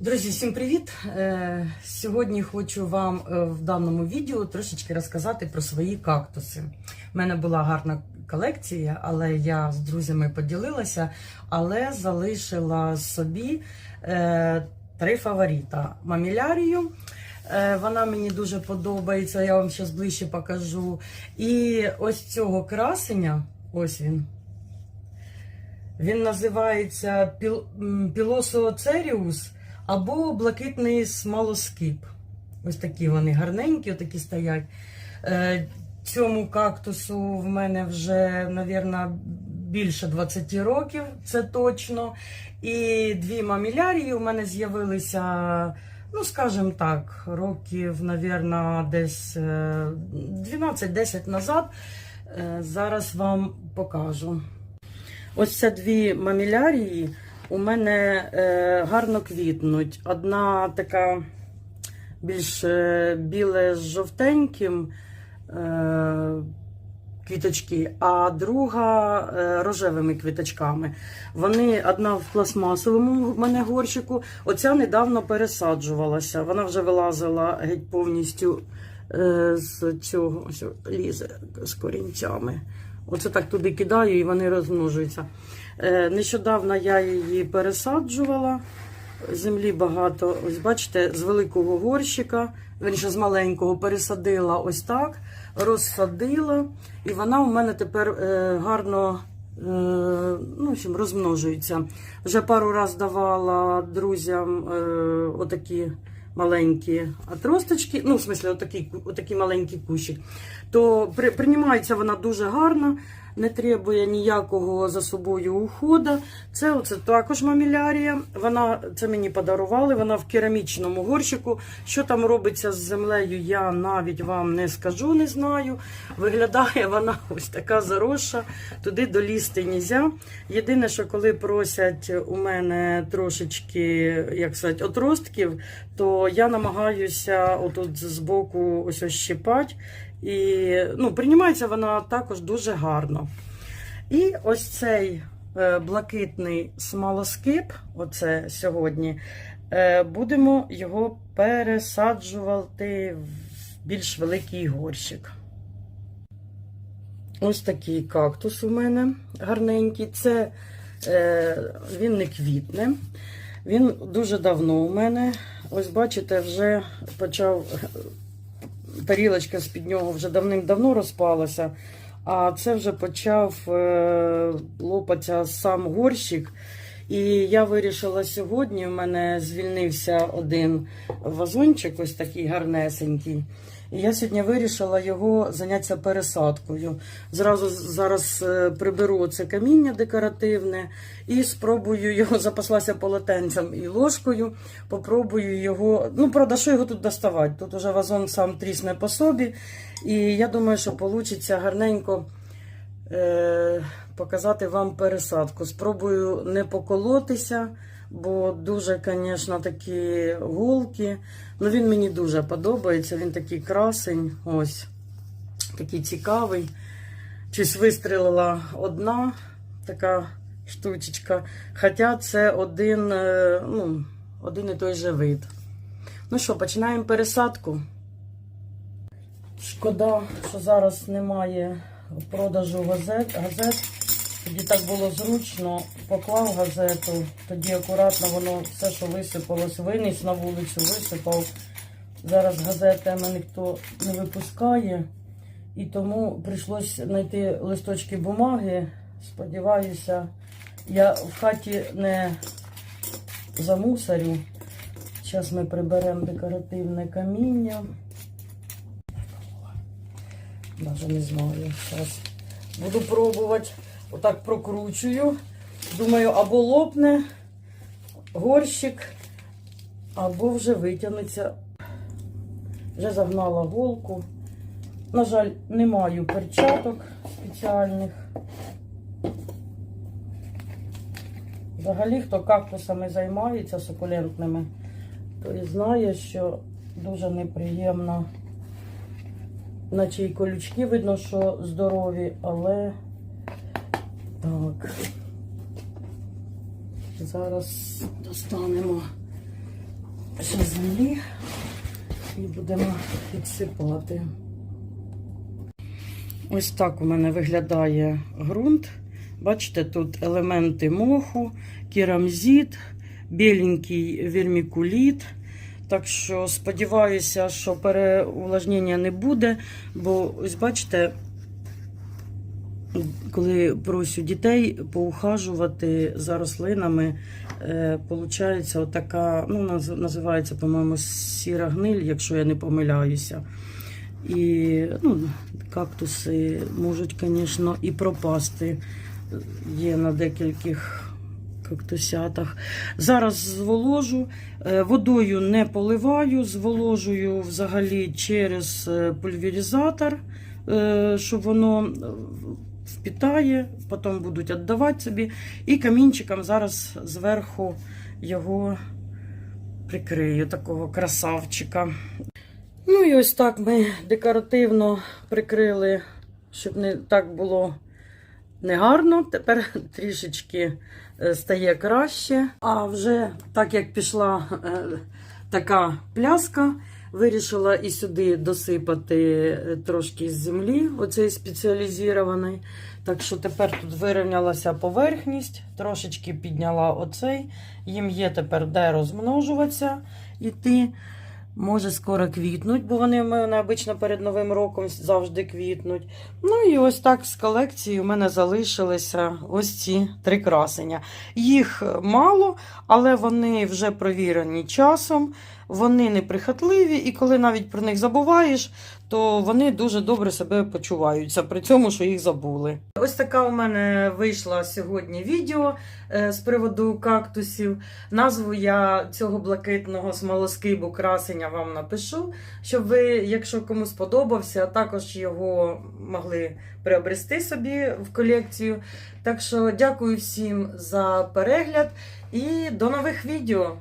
Друзі, всім привіт! Е, Сьогодні хочу вам е, в даному відео трошечки розказати про свої кактуси. У мене була гарна колекція, але я з друзями поділилася, але залишила собі е, три фаворита: мамілярію. Вона мені дуже подобається, я вам зараз ближче покажу. І ось цього красення, ось він. Він називається Пілосооцеріус або блакитний смолоскип. Ось такі вони гарненькі, такі стоять. Е, Цьому кактусу в мене вже, мабуть, більше 20 років, це точно. І дві мамілярії у мене з'явилися, ну, скажімо так, років, мабуть, десь е, 12-10 назад. Е, Зараз вам покажу. Ось це дві мамілярії у мене е, гарно квітнуть. Одна така більш е, біле з жовтеньким е, квіточки, а друга рожевими квіточками. Вони одна в пластмасовому в мене горщику. Оця недавно пересаджувалася. Вона вже вилазила геть повністю з цього ось лізе з корінцями. Оце так туди кидаю і вони розмножуються. Е, Нещодавно я її пересаджувала. Землі багато. Ось бачите, з великого горщика, верніше з маленького, пересадила ось так, розсадила, і вона у мене тепер е, гарно е, ну, розмножується. Вже пару разів давала друзям отакі маленькі отросточки, ну, в смислі, отакий, отакий маленький кущик, то при, приймається вона дуже гарно, не требує ніякого за собою уходу. Це оце також мамілярія. Вона це мені подарували. Вона в керамічному горщику. Що там робиться з землею, я навіть вам не скажу, не знаю. Виглядає вона ось така заросша, туди долізти нельзя. Єдине, що коли просять у мене трошечки, як сказати, отростків, то я намагаюся отут збоку ось ось щипати. І ну, приймається вона також дуже гарно. І ось цей е, блакитний смолоскип, оце сьогодні, е, будемо його пересаджувати в більш великий горщик. Ось такий кактус у мене гарненький. Це е, він не квітне. Він дуже давно у мене. Ось бачите, вже почав тарілочка з-під нього вже давним-давно розпалася, а це вже почав е, лопатися сам горщик. І я вирішила сьогодні, у мене звільнився один вазончик, ось такий гарнесенький. І я сьогодні вирішила його зайнятися пересадкою. Зразу зараз е, приберу це каміння декоративне і спробую його, запаслася полотенцем і ложкою. Попробую його. Ну, правда, що його тут доставати? Тут уже вазон сам трісне по собі. І я думаю, що вийде гарненько е, показати вам пересадку. Спробую не поколотися, бо дуже, звісно, такі гулки. Ну, він мені дуже подобається. Він такий красень, ось такий цікавий. Щось вистрілила одна така штучечка. Хоча це один, е, ну, один і той же вид. Ну що, починаємо пересадку. Шкода, що зараз немає продажу газет. Тоді так було зручно, поклав газету, тоді акуратно воно все, що висипалось, виніс на вулицю, висипав. Зараз газети мене ніхто не випускає, і тому прийшлось знайти листочки бумаги. Сподіваюся, я в хаті не замусорю. Зараз ми приберемо декоративне каміння. Навіть не знаю. Зараз буду пробувати. Отак прокручую. Думаю, або лопне горщик, або вже витягнеться. Вже загнала голку. На жаль, не маю перчаток спеціальних. Взагалі, хто кактусами займається сукулентними, той знає, що дуже неприємно. Наче і колючки видно, що здорові, але так. Зараз достанемо ще землі і будемо підсипати. Ось так у мене виглядає ґрунт. Бачите, тут елементи моху, керамзит, біленький вермікуліт. Так що сподіваюся, що переувлажнення не буде, бо ось бачите, коли прошу дітей поухажувати за рослинами, е, получається отака, ну, наз- називається, по-моєму, сіра гниль, якщо я не помиляюся. І ну, кактуси можуть, звісно, і пропасти. Є на декількох кактусятах. Зараз зволожу, Е, водою не поливаю, зволожую взагалі через е, пульверизатор, е, щоб воно впітає, потім будуть віддавати собі. І камінчиком зараз зверху його прикрию, такого красавчика. Ну і ось так ми декоративно прикрили, щоб не так було негарно. Тепер трішечки е, стає краще. А вже так як пішла е, така пляска, вирішила і сюди досипати е, трошки з землі, оцей спеціалізований. Так що тепер тут вирівнялася поверхність, трошечки підняла оцей. Їм є тепер де розмножуватися іти. Може скоро квітнуть, бо вони в мене обично перед Новим роком завжди квітнуть. Ну і ось так з колекції у мене залишилися ось ці три красення. Їх мало, але вони вже провірені часом, вони неприхотливі, і коли навіть про них забуваєш, то вони дуже добре себе почуваються, при цьому, що їх забули. Ось така у мене вийшла сьогодні відео е, з приводу кактусів. Назву я цього блакитного смолоскибу красення вам напишу, щоб ви, якщо комусь сподобався, також його могли приобрести собі в колекцію. Так що дякую всім за перегляд і до нових відео!